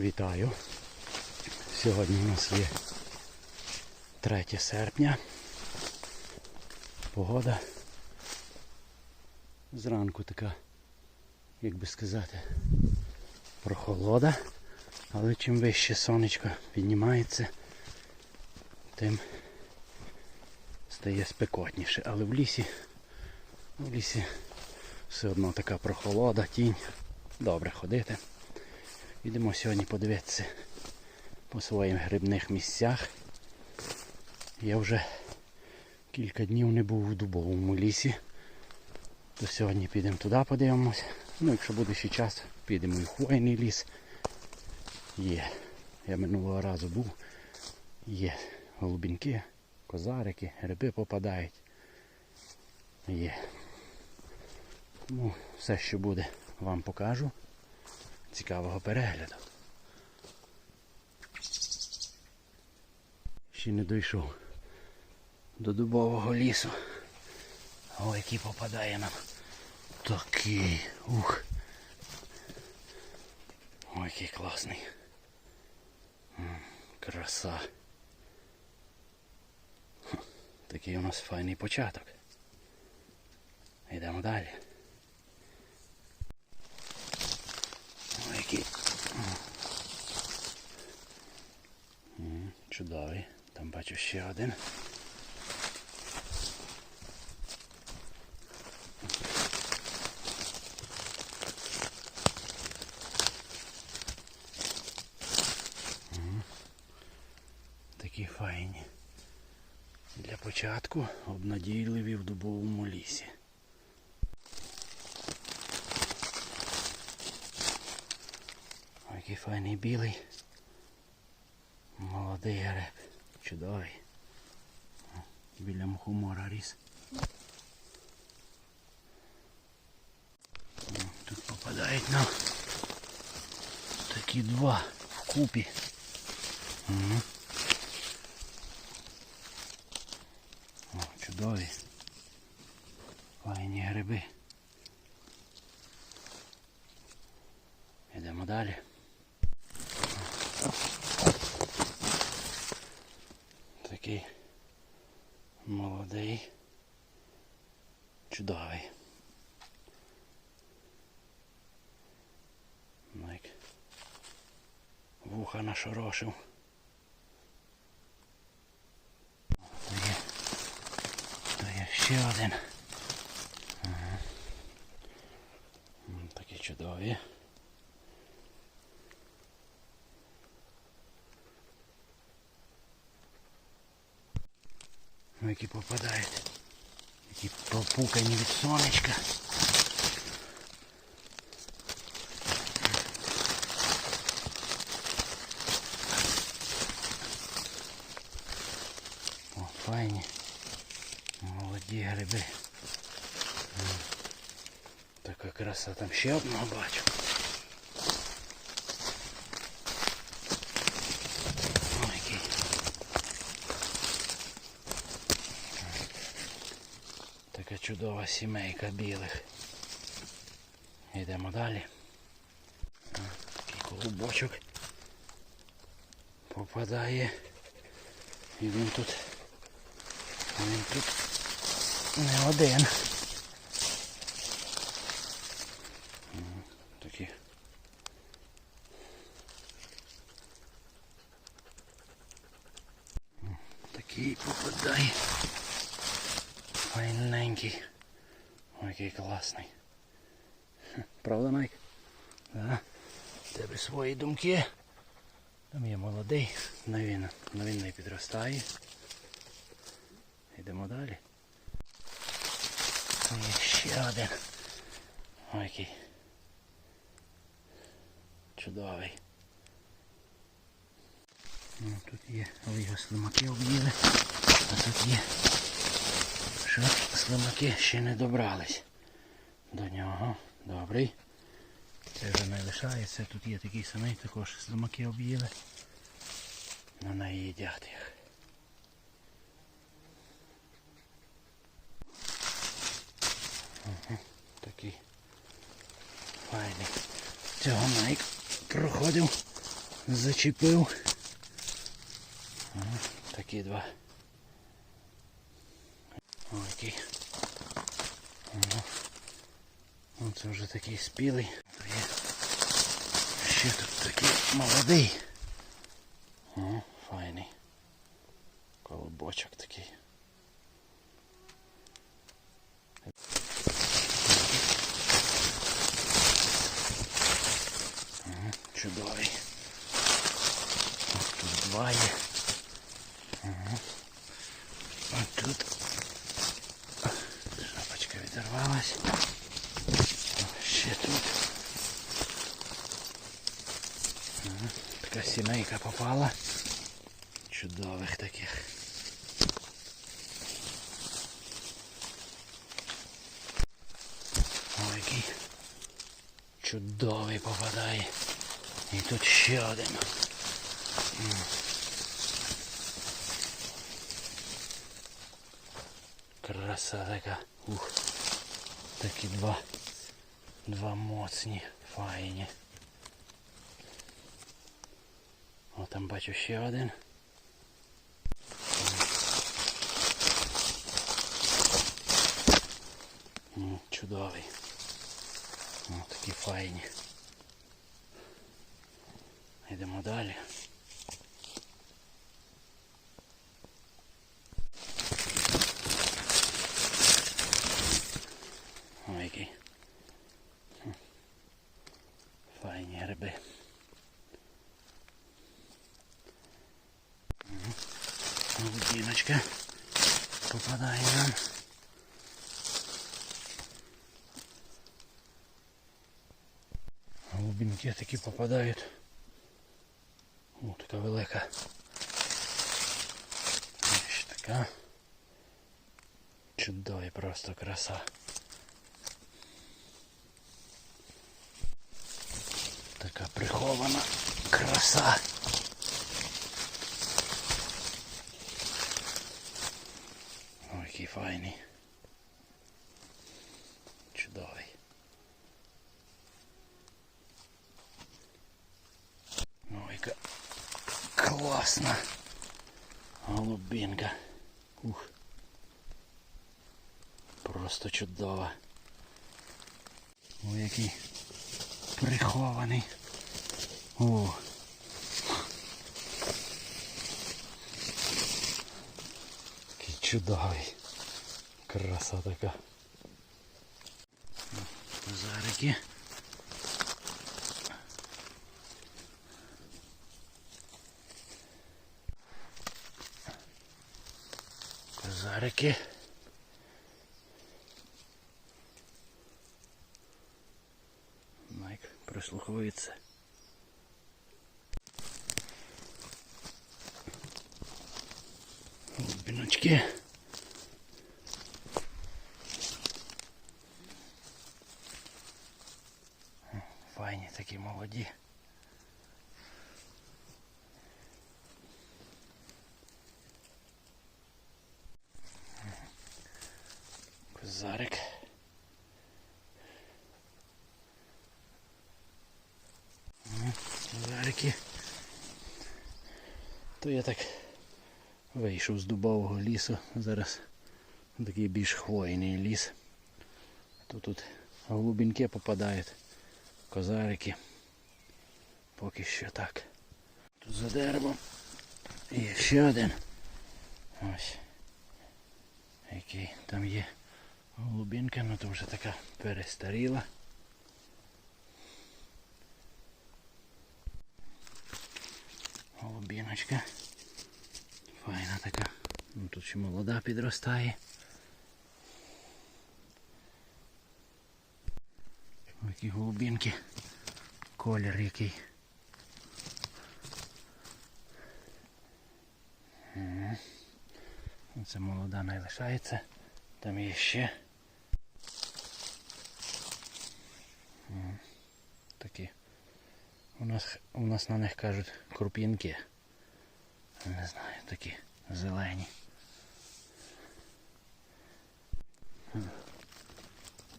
Вітаю. Сьогодні у нас є 3 серпня. Погода. Зранку така, як би сказати, прохолода. Але чим вище сонечко піднімається, тим стає спекотніше. Але в лісі, в лісі все одно така прохолода, тінь. Добре ходити. Йдемо сьогодні подивитися по своїх грибних місцях. Я вже кілька днів не був у дубовому лісі. То сьогодні підемо туди подивимось. Ну, якщо буде ще час, підемо і в хвойний ліс. Є. Я минулого разу був. Є голубінки, козарики, гриби попадають. Є. Ну, все, що буде, вам покажу. Цікавого перегляду. Ще не дійшов до дубового лісу. О, який попадає нам. Такий. Ух. Ой, який класний. Краса. Такий у нас файний початок. Йдемо далі. Ой, Чудовий. Там бачу ще один. Такі файні. Для початку обнадійливі в дубовому лісі. Ой, який файний білий. Молодий греб. Чудовий. Біля мухомора ріс. Тут попадають нам такі два вкупі. Угу. О, чудові. нашорошив. То є, то є ще один. Ага. М, Такі чудові. Ну, які попадають. Які пропукані від сонечка. М. Така краса. Там ще одного бачу. Така чудова сімейка білих. Йдемо далі. Такий голубочок попадає. І він тут. Він тут не один. Такі. Такий попадає. Файненький. Ой, який класний. Правда, Найк? Да. Тебе свої думки. Там є молодий, но він, но він не підростає. Йдемо далі. Там є ще один. Ой, який. Чудовий. Ну, тут є, його слимаки об'їли. А тут є що слимаки ще не добрались до нього. Добрий. Це вже не лишається. Тут є такий самий, також слимаки об'їли. Ну не їдять їх. Ага, такий файний. Цього Найк проходив зачепив. Ага, такі два. О, який. Ага. О, це вже такий спілий. То є. Ще тут такий молодий. О, файний. Колобочок такий. Попала. Чудових таких. Ой, який чудовий попадає. І тут ще один. Краса така. Ух. Такі два. Два моцні, файні. О, там бачу ще один. Чудовий. О, такі файні. Йдемо далі. Ой, який. Файні гриби. Голубіночка попадає нам. Голубінки такі попадають. О, така велика. Ще така. Чудові просто краса. Така прихована краса. Файний. Чудовий. Ой, яка класна голубинка. Ух. Просто чудова. Ой, який прихований. О. Який чудовий. Краса така. Зарики. Козарики. Майк прислуховується. Глубиночки. Файні такі молоді. Козарик. Козарики. То я так вийшов з дубового лісу. Зараз такий більш хвойний ліс. То тут голубінки попадають, козарики. Поки що так. Тут за деревом. І ще один. Ось. Який там є голубінка, ну то вже така перестаріла. Голубіночка. Файна така. Ну, тут ще молода підростає. Які голубінки. Колір який. Це молода не лишається. Там є ще. Такі. У нас, у нас на них кажуть крупінки. Не знаю, такі зелені.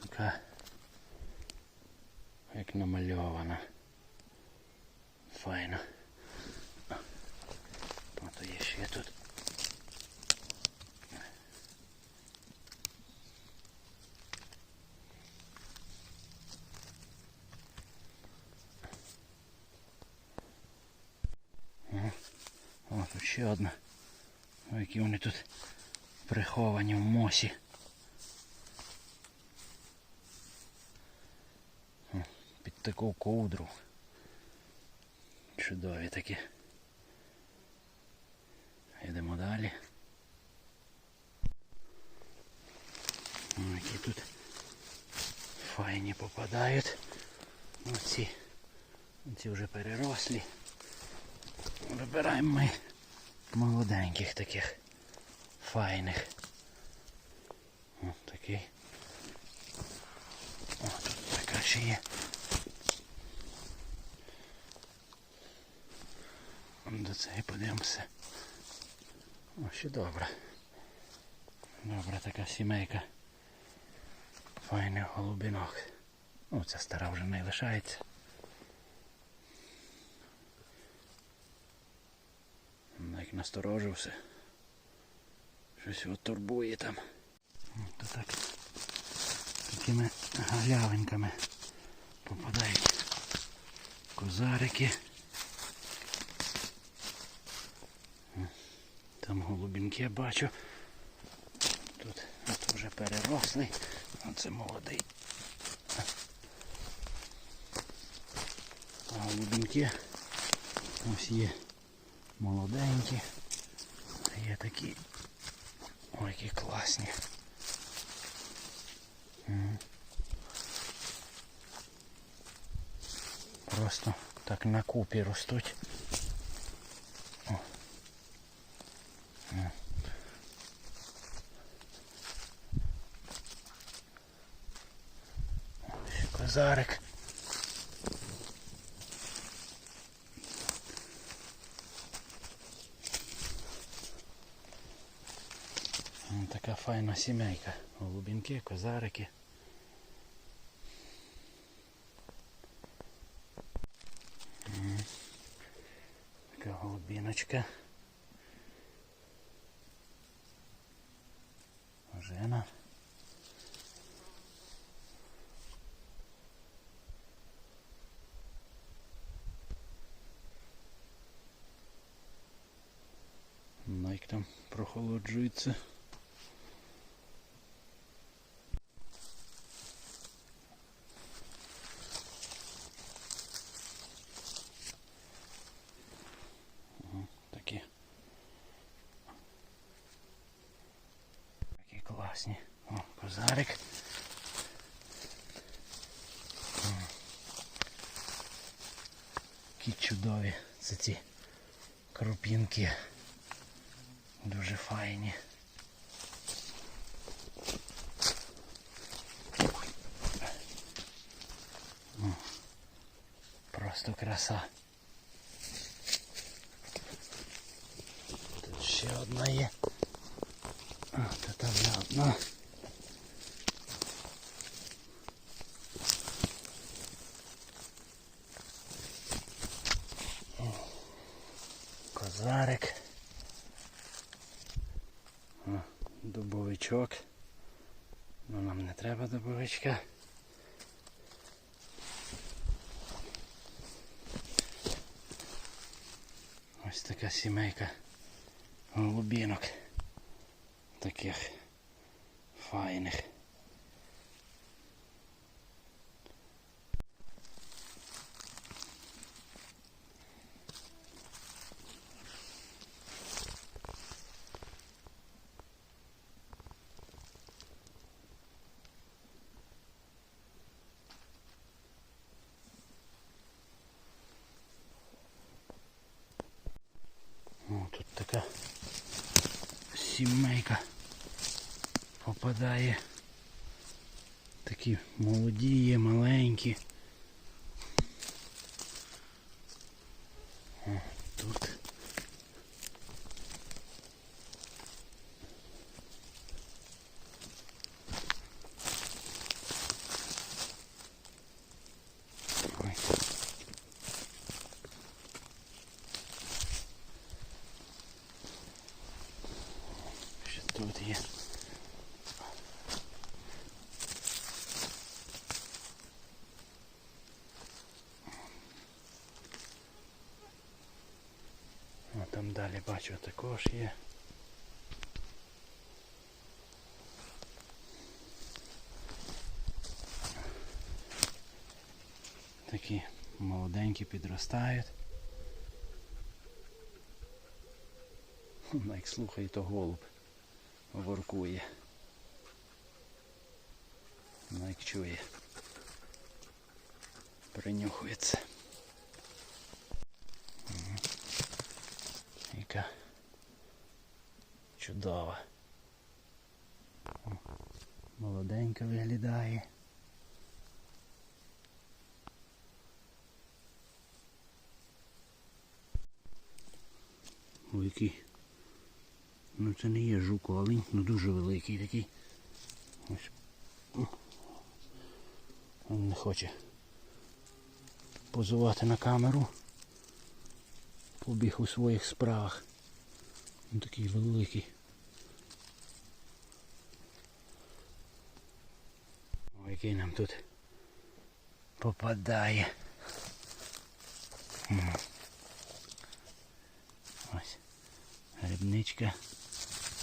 Така як намальована. Файна. Ото є ще тут. О, тут ще одна. Які вони тут приховані в мосі. О, Під таку ковдру. Чудові такі. Йдемо далі. Які тут файні попадають. Оці. Ці вже перерослі. Вибираємо ми молоденьких таких файних. О, такий. О, тут така ще є. До цієї подивимося. О, ще добре. Добра така сімейка. Файний голубінок. Ну, ця стара вже не лишається. Як насторожився. Щось його турбує там. То так такими галявинками попадають козарики. Там голубінки бачу. Тут вже перерослий. Оце молодий. А голубінки ось є молоденькі. А є такі. Ой, які класні. Просто так на купі ростуть. О. М. М, Така файна сімейка. Голубінки, козарики. Така голубіночка. Жена. Найк там прохолоджується. Класні. Козарик. Які чудові. Це ці крупінки. Дуже файні. Просто краса. Тут ще одна є. А, там не одна. О, Козарик. О, дубовичок. Ну нам не треба. Ось така сімейка голубінок. Таких файних. така сімейка попадає. Такі молоді є, маленькі. О, тут. бачу також є. Такі молоденькі підростають. Як слухає, то голуб воркує. Як чує. Принюхується. Яка чудова. О, Молоденька виглядає. Ой, який. Ну це не є жук, а ну дуже великий такий. Ось. Він не хоче позувати на камеру. Побіг у своїх справах. Він такий великий. Ой, який нам тут попадає. Ось. Грибничка.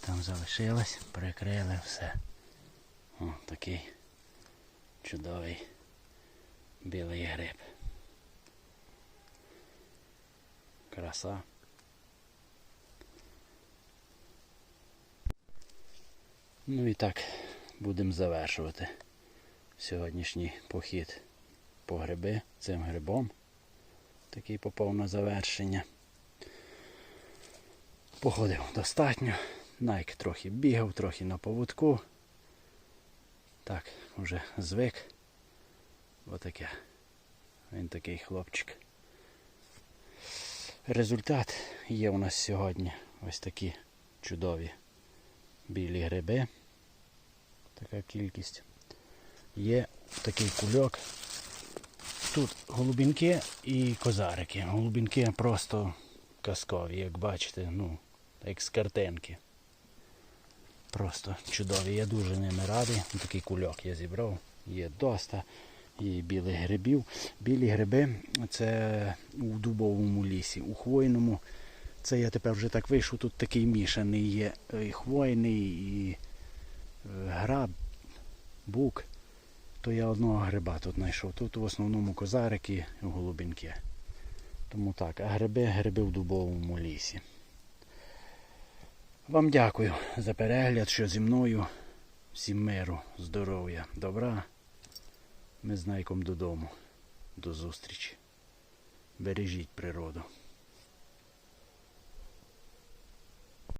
Там залишилась, прикрили все. О, такий чудовий білий гриб. Краса. Ну і так, будемо завершувати сьогоднішній похід по гриби цим грибом. Такий попав на завершення. Походив достатньо. Найк трохи бігав, трохи на поводку. Так, вже звик. Отаке. Він такий хлопчик. Результат є у нас сьогодні. Ось такі чудові білі гриби. Така кількість. Є такий кульок. Тут голубінки і козарики. Голубінки просто казкові, як бачите, ну, як з картинки. Просто чудові. Я дуже ними радий. Такий кульок я зібрав. Є доста і білих грибів. Білі гриби це у дубовому лісі. У хвойному це я тепер вже так вийшов. Тут такий мішаний є і хвойний, і е, граб, бук. То я одного гриба тут знайшов. Тут в основному козарики голубінки. Тому так, а гриби, гриби в дубовому лісі. Вам дякую за перегляд, що зі мною. Всім миру, здоров'я, добра. Ми з Найком додому. До зустрічі. Бережіть природу.